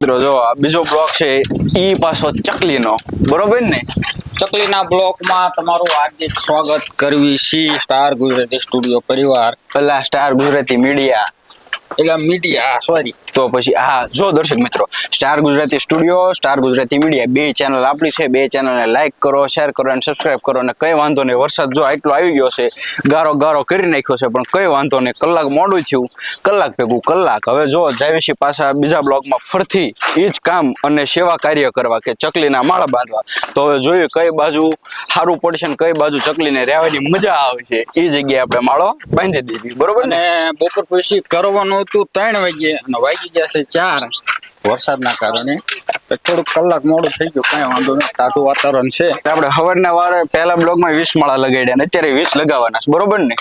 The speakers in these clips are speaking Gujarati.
મિત્રો જો આ બીજો બ્લોક છે ઈ પાછો ચકલીનો. બરોબર ને? ચકલીના બ્લોકમાં તમારું હાર્દિક સ્વાગત કરવી સી સ્ટાર ગુજરાતી સ્ટુડિયો પરિવાર. પેલા સ્ટાર ગુજરાતી મીડિયા. એટલે મીડિયા સોરી તો પછી, હા, જો દર્શક મિત્રો, star Gujarati studio, star Gujarati media બે ચેનલ આપણી છે, બે ચેનલને લાઈક કરો શેર કરો અને સબસ્ક્રાઇબ કરો અને કઈ વાંધો નહીં, વરસાદ જો આટલો આવી ગયો છે, ગારો ગારો કરી નાખ્યો છે, પણ કઈ વાંધો નહીં, કલાક મોડું થયું, કલાક ભેગું, કલાક. હવે જો જાવેશી પાછા બીજા બ્લોગમાં ફરથી એ જ કામ અને સેવા કાર્ય કરવા કે ચકલીના માળા બાંધવા. તો હવે જોયું કઈ બાજુ સારું પડશે ને કઈ બાજુ ચકલીને રહેવાની મજા આવે છે. એ જગ્યાએ આપણે માળો બાંધી દીધી. બરોબર ને? બપોર પછી કરવાનું હતું ત્રણ વાગે અને વાગી ગયા છે ચાર વરસાદના કારણે. થોડુંક કલાક મોડું થઈ ગયું કઈ વાંધો નહીં ટાટું વાતાવરણ છે. આપણે સવારના વારે પહેલા બ્લોગમાં વીસ માળા લગાડ્યા ને અત્યારે વીસ લગાવવાના છે બરોબર ને?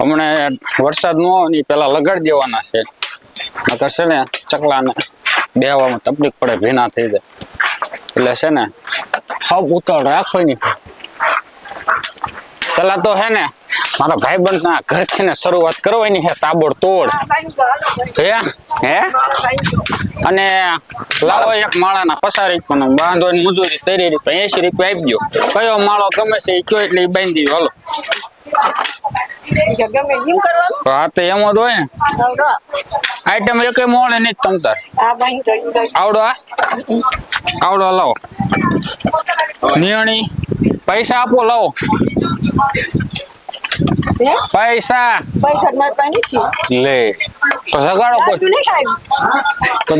હમણાં વરસાદ ન હોય ને પેલા લગાડી દેવાના છે. નકર છે ને ચકલાને બેહવામાં તકલીફ પડે ભીના થઈ જાય. એટલે છે ને સૌ ઉતાવળ રાખો ની પેલા તો છે ને મારા ભાઈબંધ ના ઘરથી ને શરૂઆત કરવાની છે તાબડ તોડ હે? હે? અને લાવો એક માળાના પસારી, પણ બાંધવાની મજૂરી તરી રૂપિયા એસી રૂપિયા આપી દો કયો માળો ગમે છે કયો એટલે બાંધી દો હાલો. એમ જ હોય ને. આઈટમ એક મોડે નહીં તમતાર. આવડો આ આવડો, લાવો. નિયણી, પૈસા આપો, લાવો. હે? પૈસા. પૈસા મારા પાસે નથી. લે તો સગાડો કોઈ તો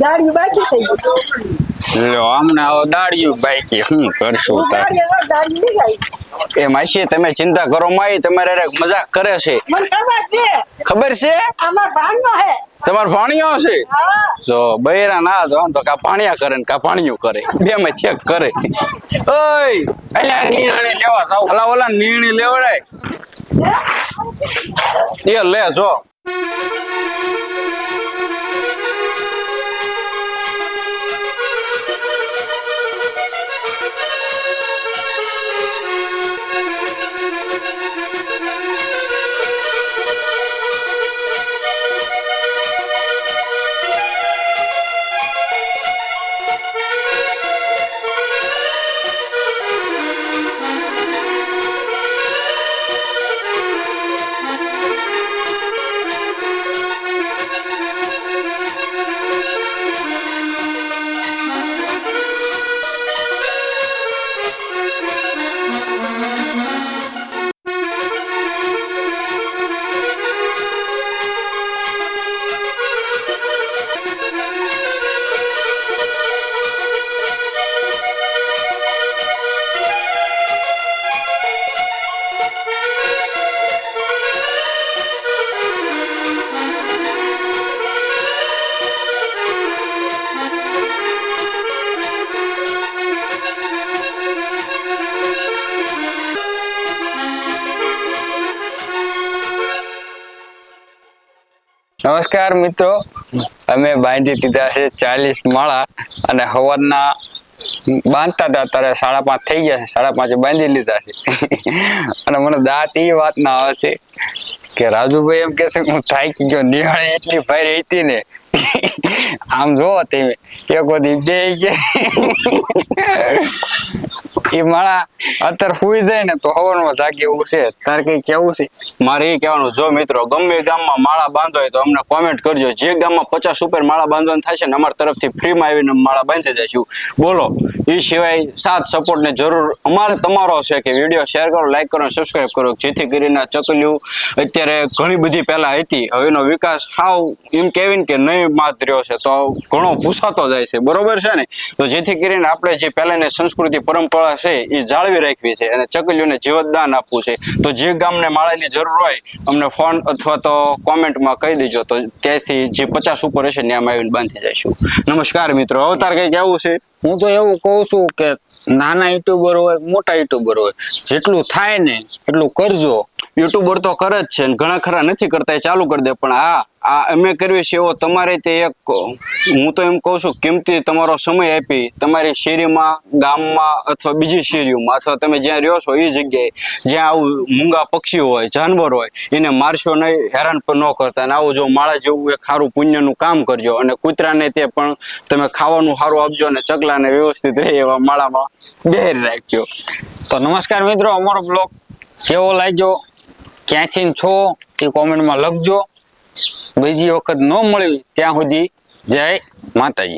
દાડીઓ બાકી થઈ. લ્યો અમને આવો કરશું તાર. એ માસી તમે ચિંતા કરો માઈ તમારે મજાક કરે છે. મને ખબર છે. ખબર છે? આમાં ભાણનો હે તમાર ભાણિયો છે જો બૈરા ના તો કા ભાણિયા કરે ને કા ભાણિયું કરે. બે માં ચેક કરે. ઓય! અલ્યા નીણે લેવા સાવ અલા ઓલા નીણી લેવડાય. એ લે જો. નમસ્કાર મિત્રો. અમે બાંધી દીધા છે ચાલીસ માળા અને હવનના બાંધતા હતા ત્યારે સાડા પાંચ થઈ ગયા છે. સાડા પાંચે બાંધી લીધા છે. અને મને દાંત એ વાત ના આવે છે કે રાજુભાઈ એમ કે છે હું થાકી ગયો? નિહાળી એટલી ભાઈ હતી ને. આમ જોવો તમે. એક વધી બે એ માળા અત્યારે સુઈ જાય ને તો હવનમાં જાગે એવું છે. તારે કઈ કેવું છે? મારે એ કહેવાનું, જો મિત્રો, ગમે ગામમાં માળા બાંધો હોય તો અમને કોમેન્ટ કરજો. જે ગામમાં પચાસ ઉપર માળા બાંધવાનું થાય ને અમારા તરફથી ફ્રીમાં આવીને માળા બાંધી દઈશું બોલો એ સિવાય સાથ સપોર્ટની જરૂર અમારે તમારો છે કે વીડિયો શેર કરો લાઈક કરો સબસ્ક્રાઈબ કરો. જેથી કરીને ચકલીઓ અત્યારે ઘણી બધી પહેલા હતી. હવે એનો વિકાસ હાવ એમ કહેવીને કે નહીં માત રહ્યો છે. તો ઘણો ભૂસાતો જાય છે. બરોબર છે ને? તો જેથી કરીને આપણે જે પહેલાની સંસ્કૃતિ, પરંપરા છે એ જાળવી રાખવી છે અને ચકલીઓને જીવતદાન આપવું છે. તો જે ગામને માળાની જરૂર હોય, અમને ફોન અથવા તો કોમેન્ટમાં કહી દેજો. તો ત્યાંથી જે પચાસ ઉપર હશે ત્યાં આવીને બાંધી જઈશું. નમસ્કાર મિત્રો, અવતાર કંઈક એવું છે? હું તો એવું કહું છું કે નાના યુટ્યુબર હોય, મોટા યુટ્યુબર હોય, જેટલું થાય ને એટલું કરજો. યુટ્યુબર તો કરે જ છે ઘણા ખરા નથી કરતા ચાલુ કરી દે. પણ આ આ અમે કરવી છે એવો તમારે તે એક, હું તો એમ કહું છું, કિંમતી તમારો સમય આપી તમારી શેરીમાં, ગામમાં અથવા બીજી શેરીઓમાં, અથવા તમે જ્યાં રહ્યો છો એ જગ્યાએ, જ્યાં આવું મૂંગા પક્ષી હોય, જાનવર હોય, એને મારશો નહીં, હેરાન પણ ન કરતા. અને આવું જો માળા જેવું એ સારું પુણ્યનું કામ કરજો. અને કૂતરાને તે પણ તમે ખાવાનું સારું આપજો અને ચકલાને વ્યવસ્થિત રહે એવા માળામાં બેર રાખજો. તો નમસ્કાર મિત્રો, અમારો બ્લોગ કેવો લાગ્યો, ક્યાંથી છો એ કોમેન્ટમાં લખજો. બીજી વખત ન મળી ત્યાં સુધી જય માતાજી.